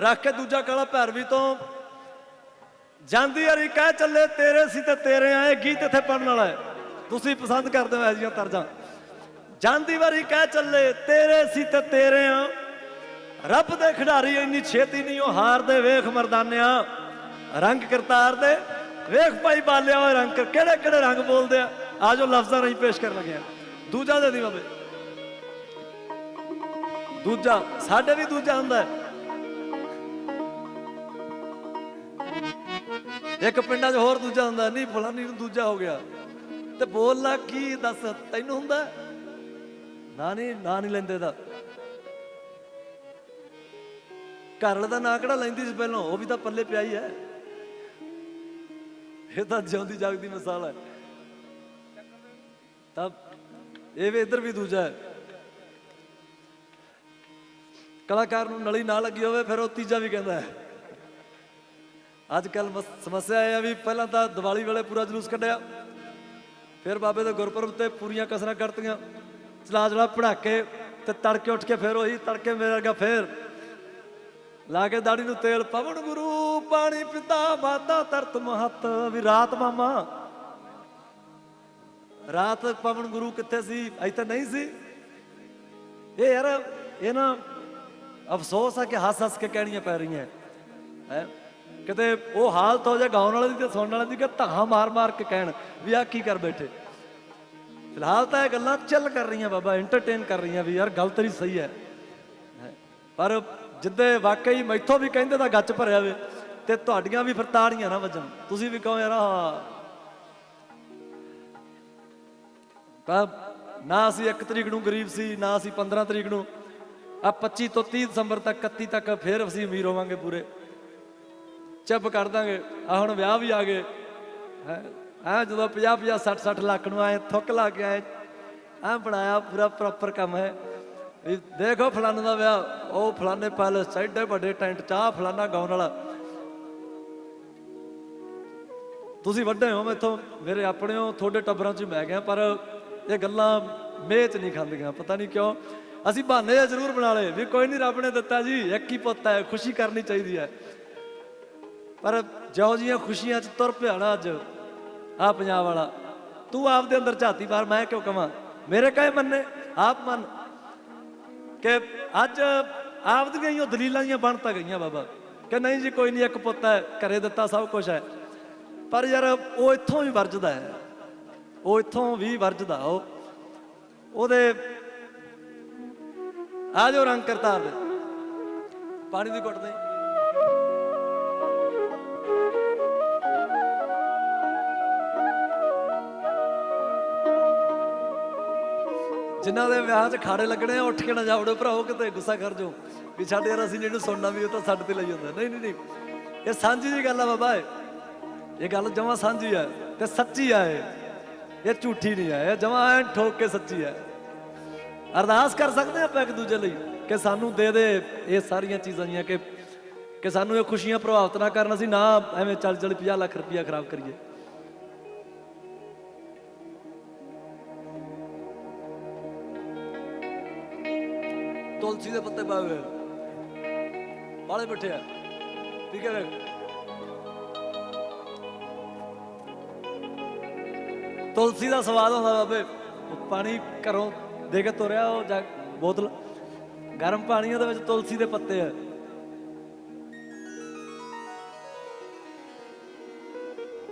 ਰੱਖ ਕੇ ਦੂਜਾ ਕਾਲਾ ਭੈਰਵੀ ਤੋਂ। ਜਾਂਦੀ ਵਾਰੀ ਕਹਿ ਚੱਲੇ, ਤੇਰੇ ਸੀ ਤੇ ਤੇਰੇ ਆਏ ਗੀਤ ਇੱਥੇ ਪੜਨ ਵਾਲਾ ਹੈ। ਤੁਸੀਂ ਪਸੰਦ ਕਰਦੇ ਹੋ ਐਜੀਆਂ ਤਰਜਾਂ। ਜਾਂਦੀ ਵਾਰੀ ਕਹਿ ਚੱਲੇ, ਤੇਰੇ ਸੀ ਤੇ ਤੇਰੇ ਆ। ਰੱਬ ਦੇ ਖਿਡਾਰੀ ਇੰਨੀ ਛੇਤੀ ਨਹੀਂ, ਉਹ ਹਾਰਦੇ ਵੇਖ ਮਰਦਾਨਿਆਂ। ਰੰਗ ਕਰਤਾਰ ਦੇ। ਵੇਖ ਭਾਈ ਬਾਲਿਆ ਹੋਏ ਰੰਗ ਕਿਹੜੇ ਕਿਹੜੇ ਰੰਗ ਬੋਲਦੇ ਆ। ਆਜੋ ਲਫ਼ਜ਼ਾਂ ਰਾਹੀਂ ਪੇਸ਼ ਕਰਨ ਲੱਗੇ ਆ। ਦੂਜਾ ਦੇ ਦੀ ਬਾਬੇ। ਦੂਜਾ, ਸਾਡੇ ਵੀ ਦੂਜਾ ਹੁੰਦਾ ਹੈ। ਇੱਕ ਪਿੰਡਾਂ 'ਚ ਹੋਰ ਦੂਜਾ ਹੁੰਦਾ, ਨਹੀਂ ਫਲਾਨੀ ਨੂੰ ਦੂਜਾ ਹੋ ਗਿਆ। ਤੇ ਬੋਲ ਲਾ ਕੀ ਦੱਸ, ਤੈਨੂੰ ਹੁੰਦਾ? ਨਾ ਨਹੀਂ ਨਾ ਨਹੀਂ ਲੈਂਦੇ ਦਾ ਘਰ ਦਾ ਨਾਂ ਕਿਹੜਾ ਲੈਂਦੀ ਸੀ ਪਹਿਲਾਂ? ਉਹ ਵੀ ਤਾਂ ਪੱਲੇ ਪਿਆ ਹੀ ਹੈ। ਇਹ ਤਾਂ ਜਿਉਂਦੀ ਜਾਗਦੀ ਮਿਸਾਲ ਹੈ। ਤਾਂ ਇਹ ਵੀ ਇੱਧਰ ਵੀ ਦੂਜਾ ਹੈ। ਕਲਾਕਾਰ ਨੂੰ ਨਲੀ ਨਾ ਲੱਗੀ ਹੋਵੇ, ਫਿਰ ਉਹ ਤੀਜਾ ਵੀ ਕਹਿੰਦਾ ਹੈ। ਅੱਜ ਕੱਲ ਸਮੱਸਿਆ ਇਹ ਆ ਵੀ ਪਹਿਲਾਂ ਤਾਂ ਦੀਵਾਲੀ ਵੇਲੇ ਪੂਰਾ ਜਲੂਸ ਕੱਢਿਆ। ਫਿਰ ਬਾਬੇ ਦੇ ਗੁਰਪੁਰਬ ਤੇ ਪੂਰੀਆਂ ਕਸਰਾਂ ਕਰਤੀਆਂ ਚਲਾ ਚਲਾ ਪੜਾਕੇ ਤੇ ਤੜਕੇ ਉੱਠ ਕੇ ਫਿਰ ਉਹੀ ਤੜਕੇ ਮੇਰੇ ਵਰਗਾ ਫਿਰ ਲਾ ਕੇ ਦਾੜੀ ਨੂੰ ਤੇਲ ਪਵਨ ਗੁਰੂ, ਪਾਣੀ ਪਿਤਾ, ਮਾਤਾ ਤਰਤ ਮਹਤ, ਵੀ ਰਾਤ ਮਾਮਾ। ਰਾਤ ਪਵਨ ਗੁਰੂ ਕਿੱਥੇ ਸੀ? ਇੱਥੇ ਨਹੀਂ ਸੀ। ਇਹ ਯਾਰ, ਇਹ ਨਾ ਅਫਸੋਸ ਆ ਕਿ ਹੱਸ ਹੱਸ ਕੇ ਕਹਿਣੀਆਂ ਪੈ ਰਹੀਆਂ। ਹੈ? ਕਿਤੇ ਉਹ ਹਾਲਤ ਹੋ ਜਾ ਗਾਉਣ ਵਾਲੇ ਦੀ ਤੇ ਸੁਣਨ ਵਾਲੇ ਦੀ ਕਿ ਧਾਹਾਂ ਮਾਰ ਮਾਰ ਕੇ ਕਹਿਣ ਵੀ ਆ ਕੀ ਕਰ ਬੈਠੇ। ਫਿਲਹਾਲ ਤਾਂ ਇਹ ਗੱਲਾਂ ਚੱਲ ਕਰ ਰਹੀਆਂ ਬਾਬਾ ਐਂਟਰਟੇਨ ਕਰ ਰਹੀਆਂ ਵੀ ਯਾਰ ਗੱਲ ਤੇਰੀ ਸਹੀ ਹੈ। ਹੈਂ। ਪਰ ਜਿੱਦੇ ਵਾਕਈ ਮੈਥੋਂ ਵੀ ਕਹਿੰਦੇ ਤਾਂ ਗੱਚ ਭਰਿਆ ਵੇ, ਤੇ ਤੁਹਾਡੀਆਂ ਵੀ ਫਿਰ ਤਾੜੀਆਂ ਨਾ ਵੱਜਣ। ਤੁਸੀਂ ਵੀ ਕਹੋ ਯਾਰ ਹਾਂ ਤਾਂ ਨਾ ਅਸੀਂ 1 ਤਰੀਕ ਨੂੰ ਗਰੀਬ ਸੀ, ਨਾ ਅਸੀਂ 15 ਤਰੀਕ ਨੂੰ। ਆ 25 ਤੋਂ 30 ਦਸੰਬਰ ਤੱਕ 31 ਤੱਕ ਫਿਰ ਅਸੀਂ ਅਮੀਰ ਹੋਵਾਂਗੇ ਪੂਰੇ। ਚੱਪ ਕਰ ਦਾਂਗੇ। ਆ ਹੁਣ ਵਿਆਹ ਵੀ ਆ ਗਏ। ਹੈ? ਆ ਜਦੋਂ 50 50 60 60 ਲੱਖ ਨੂੰ ਆਏ, ਥੁੱਕ ਲਾ ਕੇ ਆਏ। ਆ ਬਣਾਇਆ ਪੂਰਾ ਪ੍ਰੋਪਰ ਕੰਮ ਹੈ। ਵੀ ਦੇਖੋ ਫਲਾਣੇ ਦਾ ਵਿਆਹ, ਉਹ ਫਲਾਣੇ ਪੈਲਸ ਐਡੇ ਵੱਡੇ ਟੈਂਟ, ਚਾਹ ਫਲਾਣਾ ਗਾਉਣ ਵਾਲਾ। ਤੁਸੀਂ ਵੱਡੇ ਹੋ ਮੈਥੋਂ ਮੇਰੇ ਆਪਣੇ ਹੋ, ਤੁਹਾਡੇ ਟੱਬਰਾਂ 'ਚ ਮੈਂ ਗਿਆ, ਪਰ ਇਹ ਗੱਲਾਂ ਮੇਚ ਨਹੀਂ ਖਾਂਦੀਆਂ, ਪਤਾ ਨਹੀਂ ਕਿਉਂ। ਅਸੀਂ ਬਹਾਨੇ ਜਿਹਾ ਜ਼ਰੂਰ ਬਣਾ ਲਏ, ਵੀ ਕੋਈ ਨਹੀਂ ਰੱਬ ਨੇ ਦਿੱਤਾ ਜੀ, ਇੱਕ ਹੀ ਪੁੱਤ ਹੈ, ਖੁਸ਼ੀ ਕਰਨੀ ਚਾਹੀਦੀ ਹੈ। ਪਰ ਜਾਓ ਜੀਆਂ ਖੁਸ਼ੀਆਂ 'ਚ ਤੁਰ ਪਿਆ ਅੱਜ ਆ ਪੰਜਾਬ ਵਾਲਾ। ਤੂੰ ਆਪਦੇ ਅੰਦਰ ਝਾਤੀ ਮਾਰ, ਮੈਂ ਕਿਉਂ ਕਵਾਂ? ਮੇਰੇ ਕਹੇ ਮੰਨੇ? ਆਪ ਮੰਨ। ਕਿ ਅੱਜ ਆਪਦੀਆਂ ਹੀ ਉਹ ਦਲੀਲਾਂ ਜੀਆਂ ਬਣ ਤਾਂ ਗਈਆਂ ਬਾਬਾ। ਕਿ ਨਹੀਂ ਜੀ, ਕੋਈ ਨਹੀਂ, ਇੱਕ ਪੁੱਤ ਹੈ, ਘਰੇ ਦਿੱਤਾ ਸਭ ਕੁਝ ਹੈ। ਪਰ ਯਾਰ, ਉਹ ਇੱਥੋਂ ਵੀ ਵਰਜਦਾ ਹੈ। ਉਹ ਇੱਥੋਂ ਵੀ ਵਰਜਦਾ, ਉਹ ਉਹਦੇ ਆ ਜੋ ਰੰਗ ਕਰਤਾਰ ਦੇ। ਪਾਣੀ ਦੀ ਘੁੱਟ ਦੇ। ਜਿਨ੍ਹਾਂ ਦੇ ਵਿਆਹ 'ਚ ਖਾੜੇ ਲੱਗਣੇ ਆ, ਉੱਠ ਕੇ ਨਾ ਜਾਵੜੋ ਭਰਾਓ ਕਿਤੇ ਗੁੱਸਾ ਕਰ ਜੋ ਵੀ ਸਾਡੇ ਯਾਰ, ਅਸੀਂ ਜਿਹਨੂੰ ਸੁਣਨਾ ਵੀ, ਉਹ ਤਾਂ ਸਾਡੇ ਤੇ ਲਈ ਜਾਂਦਾ। ਨਹੀਂ ਨਹੀਂ ਨਹੀਂ। ਇਹ ਸਾਂਝੀ ਦੀ ਗੱਲ ਆ ਬਾਬਾ ਇਹ। ਇਹ ਗੱਲ ਜਮਾ ਸਾਂਝੀ ਆ ਤੇ ਸੱਚੀ ਆ ਇਹ। ਇਹ ਝੂਠੀ ਨਹੀਂ ਆ, ਇਹ ਜਮਾ ਐ ਠੋਕ ਕੇ ਸੱਚੀ ਆ। ਅਰਦਾਸ ਕਰ ਸਕਦੇ ਆਪਾਂ ਇੱਕ ਦੂਜੇ ਲਈ ਕਿ ਸਾਨੂੰ ਦੇ ਦੇ ਇਹ ਸਾਰੀਆਂ ਚੀਜ਼ਾਂ ਜੀਆਂ ਕਿ ਕਿ ਸਾਨੂੰ ਇਹ ਖੁਸ਼ੀਆਂ ਪ੍ਰਭਾਵਿਤ ਨਾ ਕਰਨ, ਅਸੀਂ ਨਾ ਐਵੇਂ ਚੱਲ ਚੱਲ 50 ਲੱਖ ਰੁਪਇਆ ਖਰਾਬ ਕਰੀਏ। ਤੁਲਸੀ ਦੇ ਪੱਤੇ ਪਾਏ ਹੋਏ ਆ। ਬਾਲੇ ਮਿੱਠੇ ਆ। ਠੀਕ ਹੈ ਤੁਲਸੀ ਦਾ ਸਵਾਦ ਹੁੰਦਾ ਬਾਬੇ। ਪਾਣੀ ਘਰੋਂ ਦੇ ਕੇ ਤੁਰਿਆ, ਉਹ ਜਾ ਬੋਤਲ। ਗਰਮ ਪਾਣੀ ਉਹਦੇ ਵਿੱਚ ਤੁਲਸੀ ਦੇ ਪੱਤੇ ਆ।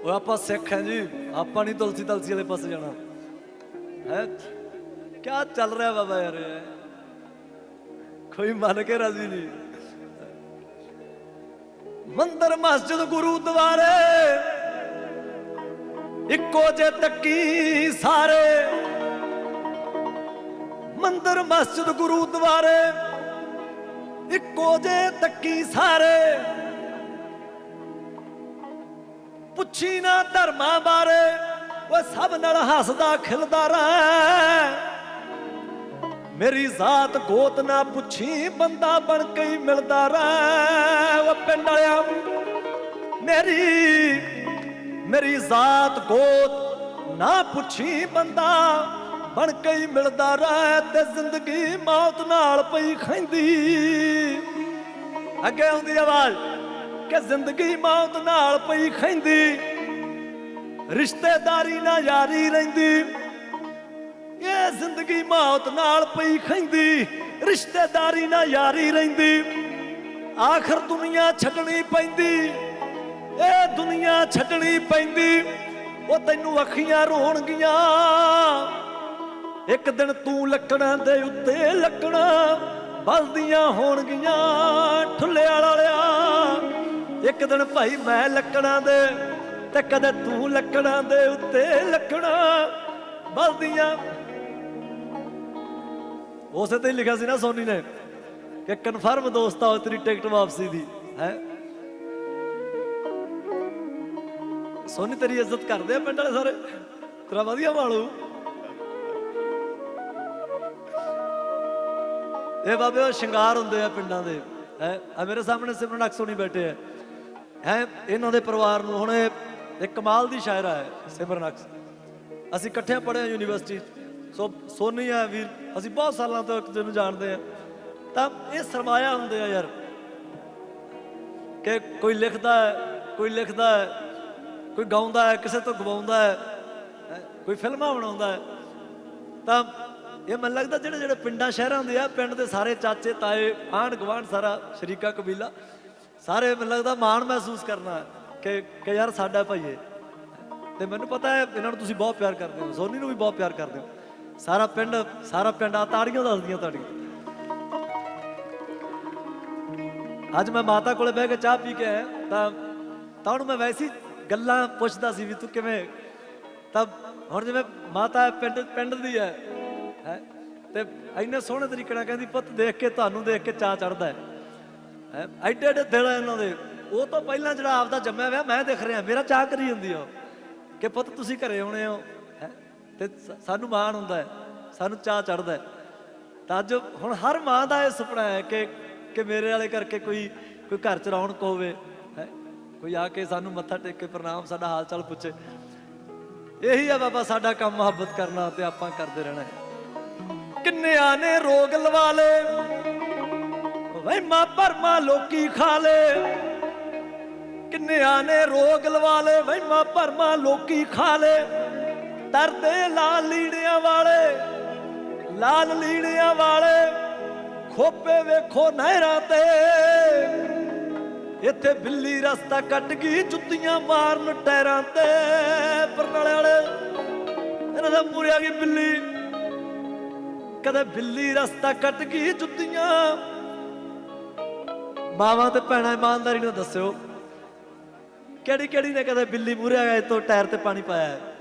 ਉਹ ਆਪਾਂ ਸਿੱਖ ਹਾਂ ਜੀ। ਆਪਾਂ ਨਹੀਂ ਤੁਲਸੀ ਤਲਸੀ ਵਾਲੇ ਪਾਸੇ ਜਾਣਾ। ਹੈ? ਕੀ ਚੱਲ ਰਿਹਾ ਬਾਬਾ ਯਾਰ? ਕੋਈ ਮੰਨ ਕੇ ਰਾਜ਼ੀ ਨਹੀਂ। ਮੰਦਰ ਮਸਜਿਦ ਗੁਰੂਦੁਆਰੇ ਇੱਕੋ ਜੇ ਤੱਕੀ ਸਾਰੇ। ਮੰਦਰ ਮਸਜਿਦ ਗੁਰੂਦੁਆਰੇ ਇੱਕੋ ਜੇ ਤੱਕੀ ਸਾਰੇ। ਪੁੱਛੀ ਨਾ ਧਰਮਾਂ ਬਾਰੇ, ਉਹ ਸਭ ਨਾਲ ਹੱਸਦਾ ਖਿਲਦਾ ਰਹਿ। ਮੇਰੀ ਜ਼ਾਤ ਗੋਤ ਨਾ ਪੁੱਛੀ, ਬੰਦਾ ਬਣ ਕੇ ਮਿਲਦਾ ਰਹਿ। ਉਹ ਪਿੰਡ ਵਾਲਿਆ, ਮੇਰੀ ਮੇਰੀ ਜ਼ਾਤ ਗੋਤ ਨਾ ਪੁੱਛੀ, ਬੰਦਾ ਬਣ ਕੇ ਮਿਲਦਾ ਰਹਿ ਤੇ ਜ਼ਿੰਦਗੀ ਮੌਤ ਨਾਲ ਪਈ ਖੈਂਦੀ ਅੱਗੇ ਆਉਂਦੀ ਆਵਾਜ਼ ਕਿ ਜ਼ਿੰਦਗੀ ਮੌਤ ਨਾਲ ਪਈ ਖੈਂਦੀ ਰਿਸ਼ਤੇਦਾਰੀ ਨਾਲ ਯਾਰੀ ਰਹਿੰਦੀ। ਇਹ ਜ਼ਿੰਦਗੀ ਮੌਤ ਨਾਲ ਪਈ ਖੈਂਦੀ, ਰਿਸ਼ਤੇਦਾਰੀ ਨਾਲ ਯਾਰੀ ਰਹਿੰਦੀ। ਆਖਰ ਦੁਨੀਆ ਛੱਡਣੀ ਪੈਂਦੀ ਇਹ ਦੁਨੀਆ ਛੱਡਣੀ ਪੈਂਦੀ। ਉਹ ਤੈਨੂੰ ਅੱਖੀਆਂ ਰੋਣਗੀਆਂ। ਇੱਕ ਦਿਨ ਤੂੰ ਲੱਕੜਾਂ ਦੇ ਉੱਤੇ ਲੱਕੜਾਂ ਬਲਦੀਆਂ ਹੋਣਗੀਆਂ ਠੁੱਲੇ ਵਾਲਿਆ। ਇੱਕ ਦਿਨ ਭਾਈ ਮੈਂ ਲੱਕੜਾਂ ਦੇ ਤੇ ਕਦੇ ਤੂੰ ਲੱਕੜਾਂ ਦੇ ਉੱਤੇ ਲੱਕੜਾਂ ਬਲਦੀਆਂ ਉਸੇ ਤੇ ਹੀ ਲਿਖਿਆ ਸੀ ਨਾ ਸੋਨੀ ਨੇ ਕਿ ਕਨਫਰਮ ਦੋਸਤਾ ਹੋ ਤੇਰੀ ਟਿਕਟ ਵਾਪਸੀ ਦੀ, ਹੈ? ਸੋਨੀ ਤੇਰੀ ਇੱਜ਼ਤ ਕਰਦੇ ਆ ਪਿੰਡ ਵਾਲੇ ਸਾਰੇ? ਤੇਰਾ ਵਧੀਆ ਮਾਲੂ। ਇਹ ਬਾਬੇ, ਉਹ ਸ਼ਿੰਗਾਰ ਹੁੰਦੇ ਆ ਪਿੰਡਾਂ ਦੇ, ਹੈ? ਆ ਮੇਰੇ ਸਾਹਮਣੇ ਸਿਮਰਨ ਅਕਸੋਨੀ ਬੈਠੇ ਆ। ਹੈ, ਇਹਨਾਂ ਦੇ ਪਰਿਵਾਰ ਨੂੰ, ਹੁਣ ਇਹ ਕਮਾਲ ਦੀ ਸ਼ਾਇਰਾ ਹੈ ਸਿਮਰਨ ਅਕਸ ਅਸੀਂ ਇਕੱਠੇ ਪੜ੍ਹੇ ਆ ਯੂਨੀਵਰਸਿਟੀ ਸੋ ਸੋਨੀ ਆ ਵੀਰ, ਅਸੀਂ ਬਹੁਤ ਸਾਲਾਂ ਤੋਂ ਇੱਕ ਦੂਜੇ ਨੂੰ ਜਾਣਦੇ ਆ। ਤਾਂ ਇਹ ਸਰਮਾਇਆ ਹੁੰਦੇ ਆ ਯਾਰ ਕਿ ਕੋਈ ਲਿਖਦਾ ਹੈ, ਕੋਈ ਲਿਖਦਾ ਹੈ, ਕੋਈ ਗਾਉਂਦਾ ਹੈ, ਕਿਸੇ ਤੋਂ ਗਵਾਉਂਦਾ ਹੈ ਕੋਈ ਫਿਲਮਾਂ ਬਣਾਉਂਦਾ ਹੈ। ਤਾਂ ਇਹ ਮੈਨੂੰ ਲੱਗਦਾ ਜਿਹੜੇ ਜਿਹੜੇ ਪਿੰਡਾਂ ਸ਼ਹਿਰਾਂ ਦੇ ਆ, ਪਿੰਡ ਦੇ ਸਾਰੇ ਚਾਚੇ, ਤਾਏ, ਆਂਢ ਗੁਆਂਢ ਸਾਰਾ ਸ਼ਰੀਕਾ ਕਬੀਲਾ, ਸਾਰੇ ਮੈਨੂੰ ਲੱਗਦਾ ਮਾਣ ਮਹਿਸੂਸ ਕਰਨਾ ਕਿ ਕਿ ਯਾਰ ਸਾਡਾ ਭਾਈਏ ਤੇ ਮੈਨੂੰ ਪਤਾ ਹੈ, ਇਹਨਾਂ ਨੂੰ ਤੁਸੀਂ ਬਹੁਤ ਪਿਆਰ ਕਰਦੇ ਹੋ, ਸੋਨੀ ਨੂੰ ਵੀ ਬਹੁਤ ਪਿਆਰ ਕਰਦੇ ਹੋ। ਸਾਰਾ ਪਿੰਡ ਸਾਰਾ ਪਿੰਡ ਆ ਤਾੜੀਆਂ ਦੱਸਦੀਆਂ ਤੁਹਾਡੀਆਂ। ਅੱਜ ਮੈਂ ਮਾਤਾ ਕੋਲੇ ਬਹਿ ਕੇ ਚਾਹ ਪੀ ਕੇ ਆਇਆ, ਤਾਂ ਤਾਂ ਉਹਨੂੰ ਮੈਂ ਵੈਸੀ ਗੱਲਾਂ ਪੁੱਛਦਾ ਸੀ ਵੀ ਤੂੰ ਕਿਵੇਂ? ਤਾਂ ਹੁਣ ਜਿਵੇਂ ਮਾਤਾ ਪਿੰਡ ਪਿੰਡ ਦੀ ਹੈ ਹੈ, ਤੇ ਇੰਨੇ ਸੋਹਣੇ ਤਰੀਕੇ ਨਾਲ ਕਹਿੰਦੀ, ਪੁੱਤ ਦੇਖ ਕੇ ਤੁਹਾਨੂੰ ਦੇਖ ਕੇ ਚਾਹ ਚੜਦਾ ਹੈ। ਹੈ, ਐਡੇ ਐਡੇ ਦਿਲ ਇਹਨਾਂ ਦੇ। ਉਹ ਤੋਂ ਪਹਿਲਾਂ ਜਿਹੜਾ ਆਪਦਾ ਜੰਮਿਆ ਹੋਇਆ ਮੈਂ ਦੇਖ ਰਿਹਾ, ਮੇਰਾ ਚਾਹ ਕਰੀ ਹੁੰਦੀ ਆ ਉਹ, ਕਿ ਪੁੱਤ ਤੁਸੀਂ ਘਰੇ ਆਉਣੇ ਹੋ। ਤੇ ਸਾਨੂੰ ਮਾਣ ਹੁੰਦਾ ਹੈ, ਸਾਨੂੰ ਚਾਹ ਚੜਦਾ ਹੈ। ਤਾਂ ਅੱਜ ਹੁਣ ਹਰ ਮਾਂ ਦਾ ਇਹ ਸੁਪਨਾ ਹੈ ਕਿ ਕਿ ਮੇਰੇ ਵਾਲੇ ਕਰਕੇ ਕੋਈ ਕੋਈ ਘਰ ਚ ਰੌਣਕ ਹੋਵੇ, ਹੈ। ਕੋਈ ਆ ਕੇ ਸਾਨੂੰ ਮੱਥਾ ਟੇਕ ਕੇ ਪ੍ਰਣਾਮ, ਸਾਡਾ ਹਾਲ ਚਾਲ ਪੁੱਛੇ। ਇਹੀ ਆ ਬਾਬਾ, ਸਾਡਾ ਕੰਮ ਮੁਹੱਬਤ ਕਰਨਾ ਤੇ ਆਪਾਂ ਕਰਦੇ ਰਹਿਣਾ ਹੈ। ਕਿੰਨਿਆਂ ਨੇ ਰੋਗ ਲਵਾ ਲੇ। ਵਹਿਮਾ ਭਰਮਾ ਲੋਕੀ ਖਾ ਲੇ। ਕਿੰਨਿਆਂ ਨੇ ਰੋਗ ਲਵਾ ਲੇ। ਵਹਿਮਾ ਭਰਮਾ ਲੋਕੀ ਖਾ ਲੇ। ਤਰਦੇ ਲਾਲ ਲੀੜਿਆਂ ਵਾਲੇ, ਲਾਲ ਲੀੜਿਆਂ ਵਾਲੇ, ਖੋਪੇ ਵੇਖੋ ਨਹਿਰਾਂ ਤੇ। ਇੱਥੇ ਬਿੱਲੀ ਰਸਤਾ ਕੱਟ ਗਈ, ਜੁੱਤੀਆਂ ਮਾਰਨ ਟੈਰਾਂ ਤੇ। ਪਰਨਾਲੇ ਵਾਲੇ, ਇਹਨਾਂ ਦਾ ਮੂਰੇ ਆ ਗਈ ਬਿੱਲੀ। ਕਦੇ ਬਿੱਲੀ ਰਸਤਾ ਕੱਟ ਗਈ, ਜੁੱਤੀਆਂ। ਮਾਵਾਂ ਤੇ ਭੈਣਾਂ ਇਮਾਨਦਾਰੀ ਨਾਲ ਦੱਸਿਓ ਕਿਹੜੀ ਕਿਹੜੀ ਨੇ ਕਦੇ ਬਿੱਲੀ ਮੂਰੇ ਆ ਗਏ ਤੋਂ ਟਾਇਰ ਤੇ ਪਾਣੀ ਪਾਇਆ? ਹੈ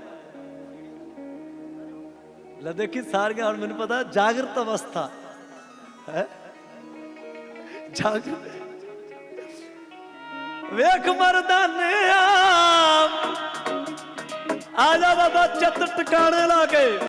ਲੈ ਦੇਖੀ ਸਾਰੀਆਂ ਹੁਣ ਮੈਨੂੰ ਪਤਾ, ਜਾਗਰਤ ਅਵਸਥਾ। ਹੈ? ਜਾਗਰਤ। ਵੇਖ ਮਰਦਾਨੇ ਆ ਆ ਜਾ ਬਾਬਾ, ਚੱਤ ਟਿਕਾਣੇ ਲਾ ਕੇ।